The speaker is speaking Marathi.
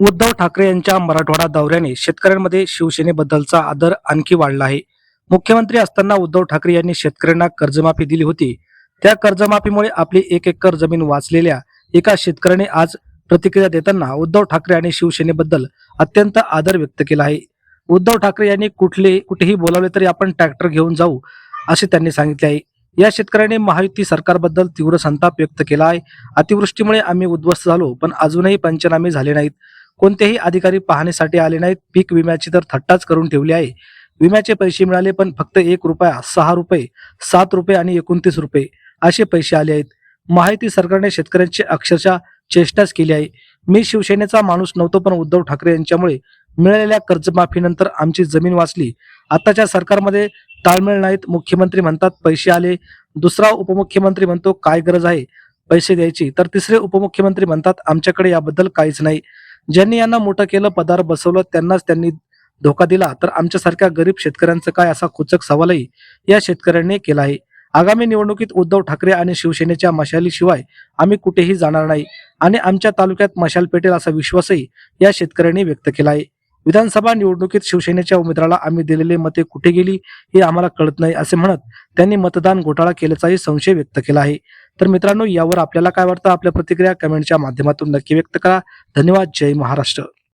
उद्धव ठाकरे यांच्या मराठवाडा दौऱ्याने शेतकऱ्यांमध्ये शिवसेनेबद्दलचा आदर आणखी वाढला आहे. मुख्यमंत्री असताना उद्धव ठाकरे यांनी शेतकऱ्यांना कर्जमाफी दिली होती. त्या कर्जमाफीमुळे आपली एक एकर जमीन वाचलेल्या एका शेतकऱ्याने आज प्रतिक्रिया देताना उद्धव ठाकरे आणि शिवसेनेबद्दल अत्यंत आदर व्यक्त केला आहे. उद्धव ठाकरे यांनी कुठले कुठेही बोलावले तरी आपण ट्रॅक्टर घेऊन जाऊ असे त्यांनी सांगितले आहे. या शेतकऱ्याने महायुती सरकारबद्दल तीव्र संताप व्यक्त केला आहे. अतिवृष्टीमुळे आम्ही उद्ध्वस्त झालो पण अजूनही पंचनामे झाले नाहीत. कोणतेही अधिकारी पाहणीसाठी आले नाहीत. पीक विम्याची तर थट्टाच करून ठेवली आहे. विम्याचे पैसे मिळाले पण फक्त एक रुपया सहा रुपये सात रुपये आणि एकोणतीस रुपये असे पैसे आले आहेत. माहिती सरकारने शेतकऱ्यांची अक्षरशः चेष्टाच केली आहे. मी शिवसेनेचा माणूस नव्हतो पण उद्धव ठाकरे यांच्यामुळे मिळालेल्या कर्जमाफीनंतर आमची जमीन वाचली. आताच्या सरकारमध्ये ताळमेळ नाहीत. मुख्यमंत्री म्हणतात पैसे आले. दुसरा उपमुख्यमंत्री म्हणतो काय गरज आहे? पैसे द्यायची. तर तिसरे उपमुख्यमंत्री म्हणतात आमच्याकडे याबद्दल काहीच नाही. ज्यांनी यांना मोठं केलं पदार बसवलं त्यांनाच त्यांनी धोका दिला. तर आमच्यासारख्या गरीब शेतकऱ्यांचं काय असा कुचक सवालही या शेतकऱ्यांनी केला आहे? आगामी निवडणुकीत उद्धव ठाकरे आणि शिवसेनेच्या मशालीशिवाय आम्ही कुठेही जाणार नाही आणि आमच्या तालुक्यात मशाल पेटेल असा विश्वासही या शेतकऱ्यांनी व्यक्त केला आहे. विधानसभा निवडणुकीत शिवसेनेच्या उमेदवाराला आम्ही दिलेले मते कुठे गेली हे आम्हाला कळत नाही असे म्हणत त्यांनी मतदान घोटाळा केल्याचाही संशय व्यक्त केला आहे. तर मित्रांनो यावर आपल्याला काय वाटतं? आपल्या प्रतिक्रिया कमेंटच्या माध्यमातून नक्की व्यक्त करा. धन्यवाद. जय महाराष्ट्र.